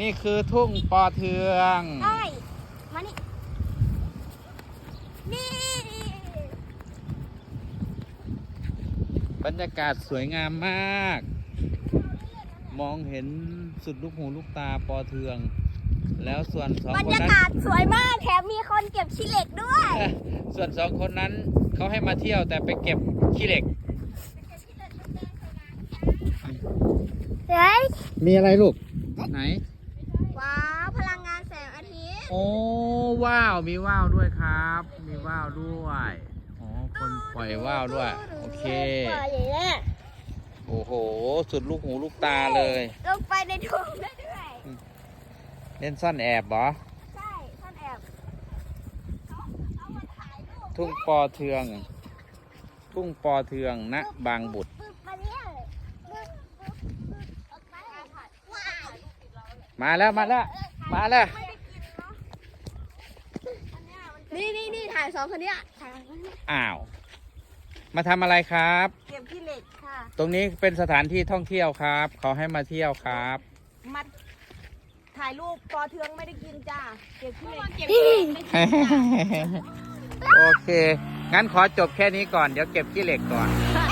นี่คือทุ่งปอเทืองเอ้ยมานี่ นี่ บรรยากาศสวยงามมาก มองเห็นสุดลูกหูลูกตาปอเทือง แล้วส่วนสองบรครนยานั้น กาศสวยมาก แถมมีคนเก็บขี้เหล็กด้วยเอ้อส่วนสองคนนั้นเขาให้มาเที่ยวแต่ไปเก็บขี้เหล็ก เฮ้ย มีอะไรลูก ไหน ว้าว พลังงานแสงอาทิตย์ โอ้ว้าวมีว้าวด้วยครับ มีว้าวด้วยอ๋อคนปล่อยว้าวด้วย โอเค ปล่อยอย่างนี้โอ้โห สุดลูกหูลูกตาเลย ลงไปในทุ่งได้ด้วย เล่นซ่อนแอบเหรอใช่ซ่อนแอบเอาเอามาถ่ายรูปทุ่งปอเทือง ทุ่งปอเทืองณบางบุตร ปึ๊บมาเนี่ยปึ๊บปึ๊บปึ๊บเอาไปว้าย มาแล้วมาแล้วมาแล้วไม่ได้กินเนาะนี่นี่นี่ถ่ายสองคนเนี้ยถ่ายสองคนเนี้ยอ้าว มาทำอะไรครับ เก็บขี้เหล็กค่ะ ตรงนี้เป็นสถานที่ท่องเที่ยวครับเขาให้มาเที่ยวครับ มาถ่ายรูปปอเทืองไม่ได้กินจ้าเก็บที่เล็กโอเค งั้นขอจบแค่นี้ก่อน เดี๋ยวเก็บขี้เหล็กก่อนค่ะ